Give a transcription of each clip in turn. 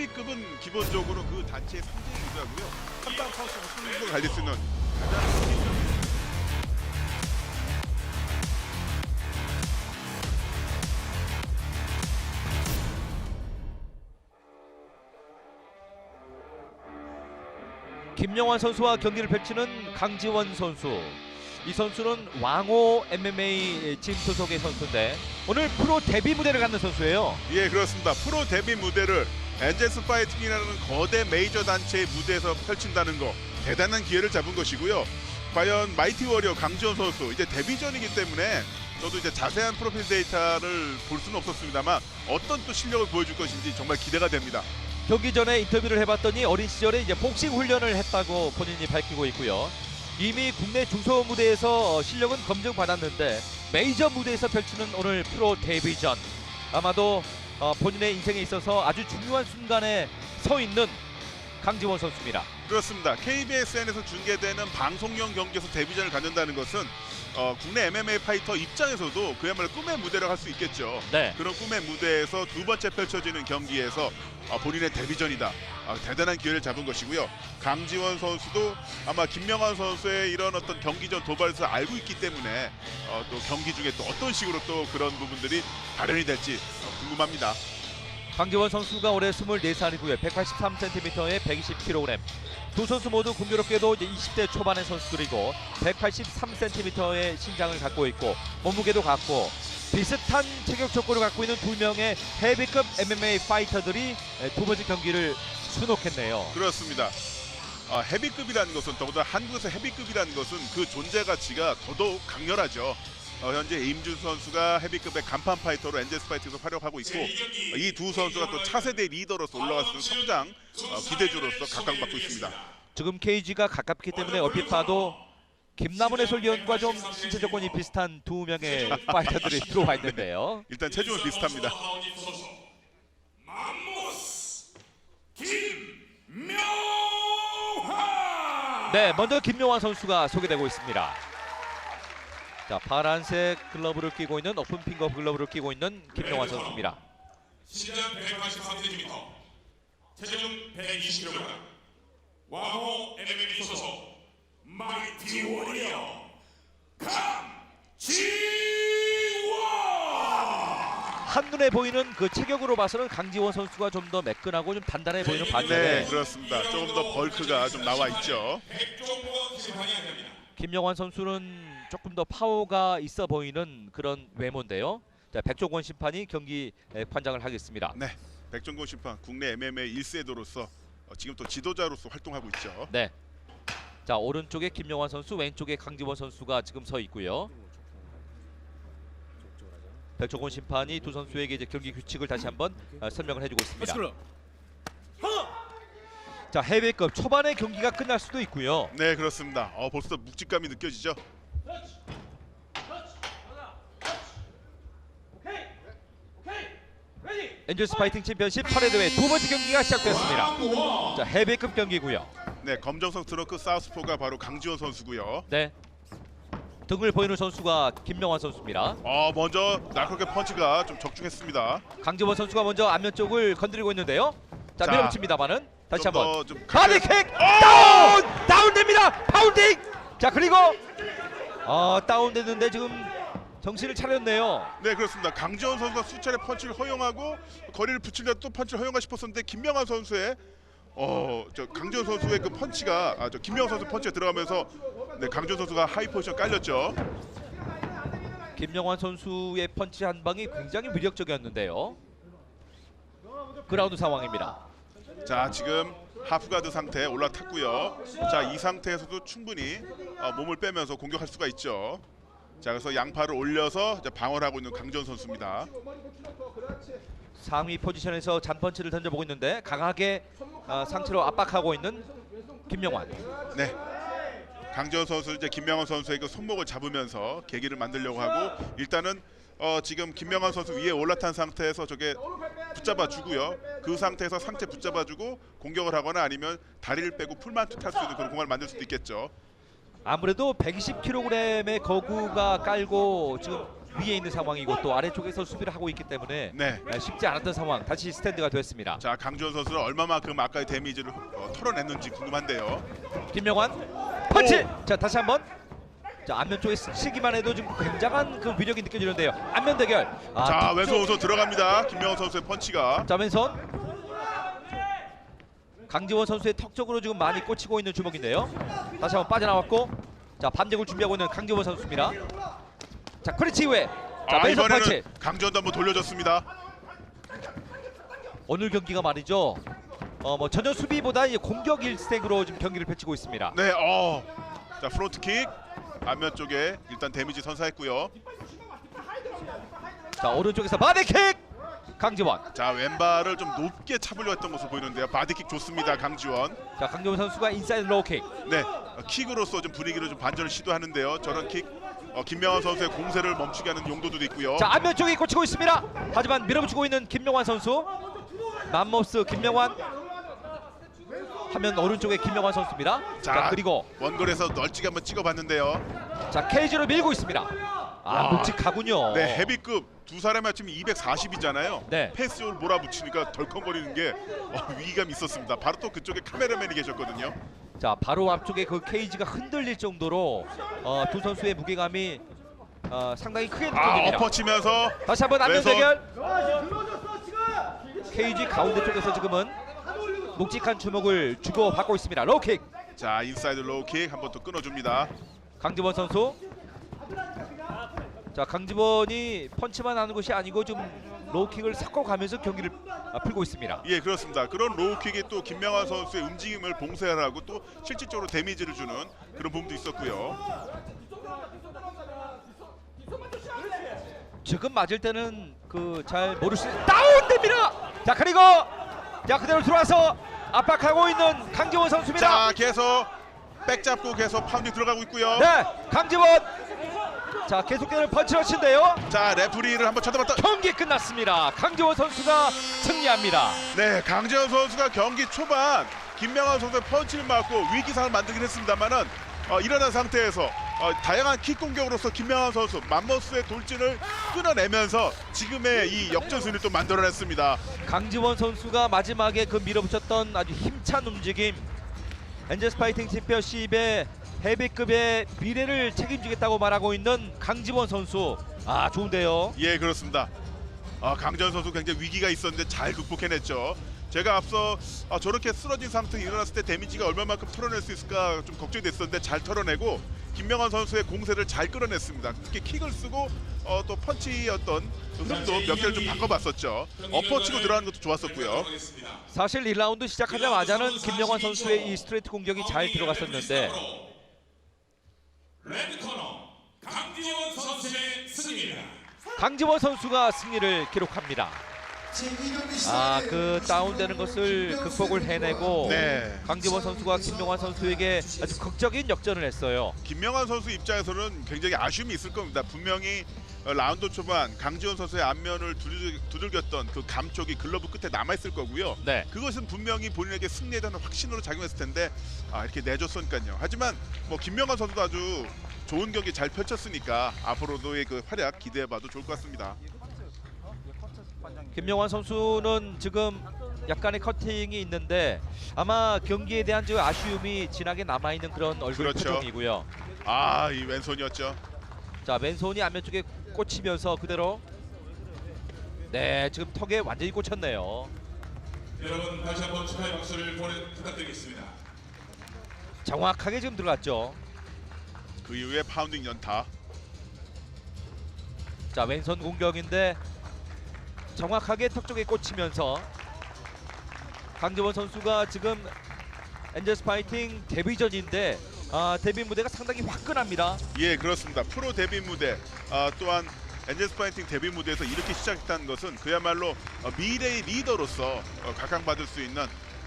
헤비급은 기본적으로 그 단체의 상징이기도 하고요. 한방 파우스로 승부가 갈릴 수 있는 가장 김영환 선수와 경기를 펼치는 강지원 선수. 이 선수는 왕호 MMA 팀 소속의 선수인데 오늘 프로 데뷔 무대를 갖는 선수예요. 예 그렇습니다. 프로 데뷔 무대를 엔젤스 파이팅이라는 거대 메이저 단체의 무대에서 펼친다는 거 대단한 기회를 잡은 것이고요. 과연 마이티 워리어 강지원 선수 이제 데뷔전이기 때문에 저도 이제 자세한 프로필 데이터를 볼 수는 없었습니다만 어떤 또 실력을 보여줄 것인지 정말 기대가 됩니다. 경기 전에 인터뷰를 해봤더니 어린 시절에 이제 복싱 훈련을 했다고 본인이 밝히고 있고요. 이미 국내 중소 무대에서 실력은 검증받았는데 메이저 무대에서 펼치는 오늘 프로 데뷔전 아마도 어, 본인의 인생에 있어서 아주 중요한 순간에 서 있는 강지원 선수입니다. 그렇습니다. KBSN에서 중계되는 방송용 경기에서 데뷔전을 갖는다는 것은 어, 국내 MMA 파이터 입장에서도 그야말로 꿈의 무대를 할수 있겠죠. 네. 그런 꿈의 무대에서 두 번째 펼쳐지는 경기에서 어, 본인의 데뷔전이다. 어, 대단한 기회를 잡은 것이고요. 강지원 선수도 아마 김명환 선수의 이런 어떤 경기전 도발에서 알고 있기 때문에 어, 또 경기 중에 또 어떤 식으로 또 그런 부분들이 발현이 될지 어, 궁금합니다. 강지원 선수가 올해 24살이고요. 183cm에 120kg. 두 선수 모두 공교롭게도 이제 20대 초반의 선수들이고 183cm의 신장을 갖고 있고 몸무게도 같고 비슷한 체격 조건을 갖고 있는 두 명의 헤비급 MMA 파이터들이 두 번째 경기를 수놓겠네요. 그렇습니다. 아, 헤비급이라는 것은 더구나 한국에서 헤비급이라는 것은 그 존재 가치가 더더욱 강렬하죠. 어, 현재 임준 선수가 헤비급의 간판 파이터로 엔젤스 파이트에서 활약하고 있고 이두 선수가 또 차세대 리더로서 올라갈 수 있는 성장 어, 기대주로서 각광받고 있습니다. 지금 케이지가 가깝기 때문에 얼핏 봐도 김남훈 해설위원과 좀 신체 조건이 비슷한 두 명의 파이터들이 들어와 있는데요. 일단 체중은 비슷합니다. 네, 먼저 김용환 선수가 소개되고 있습니다. 자, 파란색 글러브를 끼고 있는 오픈 핑거 글러브를 끼고 있는 김용환 선수입니다. 신장 183cm, 체중 120kg, 와호 MMA 소속 마이티 워리어 강지원! 한눈에 보이는 그 체격으로 봐서는 강지원 선수가 좀 더 매끈하고 좀 단단해 보이는 네, 반면에 그렇습니다. 조금 더 벌크가 좀 나와 있죠. 백종원. 김영환 선수는 조금 더 파워가 있어 보이는 그런 외모인데요. 자, 백종원 심판이 경기 에, 관장을 하겠습니다. 네, 백종곤 심판 국내 MMA 1세도로서 어, 지금 또 지도자로서 활동하고 있죠. 네. 자, 오른쪽에 김영환 선수, 왼쪽에 강지원 선수가 지금 서 있고요. 백종원 심판이 두 선수에게 이제 경기 규칙을 다시 한번 어, 설명을 해주고 있습니다. 자, 해외급 초반에 경기가 끝날 수도 있고요. 네, 그렇습니다. 어, 벌써 묵직감이 느껴지죠. 엔젤스 파이팅 챔피언십 8회 대회 두 번째 경기가 시작됐습니다. 자, 해외급 경기고요. 네, 검정색 트렁크 사우스포가 바로 강지원 선수고요. 네. 등을 보이는 선수가 김명환 선수입니다. 어, 먼저 날카롭게 펀치가 좀 적중했습니다. 강지원 선수가 먼저 안면 쪽을 건드리고 있는데요. 자, 자, 밀어붙입니다만은 다시 좀 한번 더좀 바디킥 다운! 다운됩니다. 파운딩. 자, 그리고 어, 다운됐는데 지금 정신을 차렸네요. 네 그렇습니다. 강지원 선수가 수차례 펀치를 허용하고 거리를 붙이려 또 펀치를 허용하 싶었었는데 김명환 선수의 어저 강지원 선수의 그 펀치가 아 저 김명환 선수 펀치가 들어가면서 네 강지원 선수가 하이 포지션 깔렸죠. 김영환 선수의 펀치 한 방이 굉장히 위력적이었는데요. 그라운드 상황입니다. 자 지금 하프가드 상태에 올라탔고요. 자 이 상태에서도 충분히 어, 몸을 빼면서 공격할 수가 있죠. 자 그래서 양팔을 올려서 방어를 하고 있는 강지원 선수입니다. 상위 포지션에서 잔펀치를 던져보고 있는데 강하게 어, 상체로 압박하고 있는 김영환. 네. 강지원 선수 이제 김명환 선수의 그 손목을 잡으면서 계기를 만들려고 하고 일단은 어 지금 김명환 선수 위에 올라탄 상태에서 저게 붙잡아 주고요. 그 상태에서 상체 붙잡아 주고 공격을 하거나 아니면 다리를 빼고 풀만 투 탈 수 있는 그런 공간을 만들 수도 있겠죠. 아무래도 120kg의 거구가 깔고 지금 위에 있는 상황이고 또 아래쪽에서 수비를 하고 있기 때문에 네. 아, 쉽지 않았던 상황 다시 스탠드가 됐습니다. 자 강지원 선수는 얼마만큼 아까의 데미지를 어, 털어냈는지 궁금한데요. 김명환 펀치. 자 다시 한번. 자 안면 쪽에 스치기만 해도 지금 굉장한 그 위력이 느껴지는데요. 안면 대결. 아, 자 뒤쪽- 왼손 우선 들어갑니다. 김명환 선수의 펀치가. 자 왼손. 강지원 선수의 턱 쪽으로 지금 많이 꽂히고 있는 주먹인데요. 다시 한번 빠져나왔고 자 반격을 준비하고 있는 강지원 선수입니다. 자 크리치 이후에 자아 왼손 펀치. 이번에는 강지원도 한번 돌려줬습니다. 오늘 경기가 말이죠. 어 뭐 전혀 수비보다 이제 공격 일색으로 지금 경기를 펼치고 있습니다. 네, 어. 자 프론트킥 안면 쪽에 일단 데미지 선사했고요. 자 오른쪽에서 바디킥 강지원. 자 왼발을 좀 높게 차보려 했던 모습 보이는데요. 바디킥 좋습니다. 강지원. 자 강지원 선수가 인사이드 로우킥. 네, 어, 킥으로서 좀 분위기를 좀 반전을 시도하는데요. 저런 킥 어, 김명환 선수의 공세를 멈추게 하는 용도도 있고요. 자 안면 쪽에 꽂히고 있습니다. 하지만 밀어붙이고 있는 김명환 선수. 맘모스 김명환. 화면 오른쪽에 김명환 선수입니다. 자, 자, 그리고 원거리에서 널찍이 한번 찍어봤는데요. 자 케이지로 밀고 있습니다. 아 와. 묵직하군요. 네, 헤비급 두 사람이 합치면 240이잖아요. 네. 패스를 몰아붙이니까 덜컹거리는 게 어, 위기감이 있었습니다. 바로 또 그쪽에 카메라맨이 계셨거든요. 자 바로 앞쪽에 그 케이지가 흔들릴 정도로 어, 두 선수의 무게감이 어, 상당히 크게 아, 느껴집니다. 엎어치면서 다시 한번 안면 왼손. 대결. 케이지 가운데 쪽에서 지금은 묵직한 주먹을 주고 받고 있습니다. 로킥 자 인사이드 로우킥 한번 또 끊어줍니다. 강지원 선수. 자 강지원이 펀치만 하는 것이 아니고 좀 로킥을 섞어가면서 경기를 아, 풀고 있습니다. 예 그렇습니다. 그런 로우킥이 또 김명환 선수의 움직임을 봉쇄하라고 또 실질적으로 데미지를 주는 그런 부분도 있었고요. 지금 맞을 때는 그 잘 모를 수 다운됩니다. 자 그리고 자 그대로 들어와서 압박하고 있는 강지원 선수입니다. 자 계속 백 잡고 계속 파운딩 들어가고 있고요. 네 강지원. 자 계속되는 펀치러치인데요. 자 레프리를 한번 쳐다봤다. 경기 끝났습니다. 강지원 선수가 승리합니다. 네 강재현 선수가 경기 초반 김명환 선수의 펀치를 맞고 위기 상을 만들긴 했습니다만은 어, 일어난 상태에서 어, 다양한 킥 공격으로서 김명환 선수 맘모스의 돌진을 끊어내면서 지금의 이 역전승을 또 만들어냈습니다. 강지원 선수가 마지막에 그 밀어붙였던 아주 힘찬 움직임 엔젤스 파이팅 챔피언십의 헤비급의 미래를 책임지겠다고 말하고 있는 강지원 선수 아 좋은데요 예 그렇습니다. 아, 강재현 선수 굉장히 위기가 있었는데 잘 극복해냈죠. 제가 앞서 아, 저렇게 쓰러진 상태에 일어났을 때 데미지가 얼마만큼 털어낼 수 있을까 좀 걱정이 됐었는데 잘 털어내고 김명환 선수의 공세를 잘 끌어냈습니다. 특히 킥을 쓰고 어, 또 어떤 흐름도 몇 개를 좀 바꿔봤었죠. 엎어치고 들어가는 것도 좋았었고요. 사실 1라운드 시작하자마자는 김명환 선수의 이 스트레이트 공격이 잘 들어갔었는데 레드 코너 강지원 선수의 승리입니다. 강지원 선수가 승리를 기록합니다 아 그 다운되는 것을 극복을 해내고 네. 강지원 선수가 김명환 선수에게 아주 극적인 역전을 했어요 김명환 선수 입장에서는 굉장히 아쉬움이 있을 겁니다. 분명히 어, 라운드 초반 강지원 선수의 안면을 두들, 두들 겼던 그 감촉이 글러브 끝에 남아 있을 거고요. 네 그것은 분명히 본인에게 승리에 대한 확신으로 작용했을 텐데 아, 이렇게 내줬으니까요. 하지만 뭐 김명환 선수도 아주 좋은 경기 잘 펼쳤으니까 앞으로도의 그 활약 기대해봐도 좋을 것 같습니다. 김명환 선수는 지금 약간의 커팅이 있는데 아마 경기에 대한 저 아쉬움이 진하게 남아 있는 그런 얼굴 그렇죠. 표정이고요. 아, 이 왼손이었죠. 자 왼손이 안면 쪽에 꽂히면서 그대로 네 지금 턱에 완전히 꽂혔네요. 여러분 다시 한번 축하의 박수를 보내 부탁드리겠습니다. 정확하게 지금 들어갔죠. 그 이후에 파운딩 연타. 자 왼손 공격인데 정확하게 턱 쪽에 꽂히면서 강재원 선수가 지금 엔젤스 파이팅 데뷔전인데 아, 데뷔 무대가 상당히 화끈합니다. 예, 그렇습니다. 프로 데뷔 무대 아, 또한 엔젤스 파이팅 데뷔 무대에서 이렇게 시작했다는 것은 그야말로 어, 미래의 리더로서 어, 각광받을 수 있는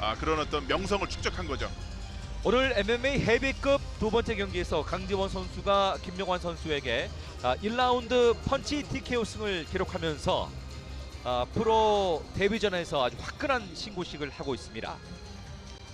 아, 그런 어떤 명성을 축적한 거죠. 오늘 MMA 헤비급 두 번째 경기에서 강지원 선수가 김용환 선수에게 아, 1라운드 펀치 TKO 승을 기록하면서 아, 프로 데뷔전에서 아주 화끈한 신고식을 하고 있습니다.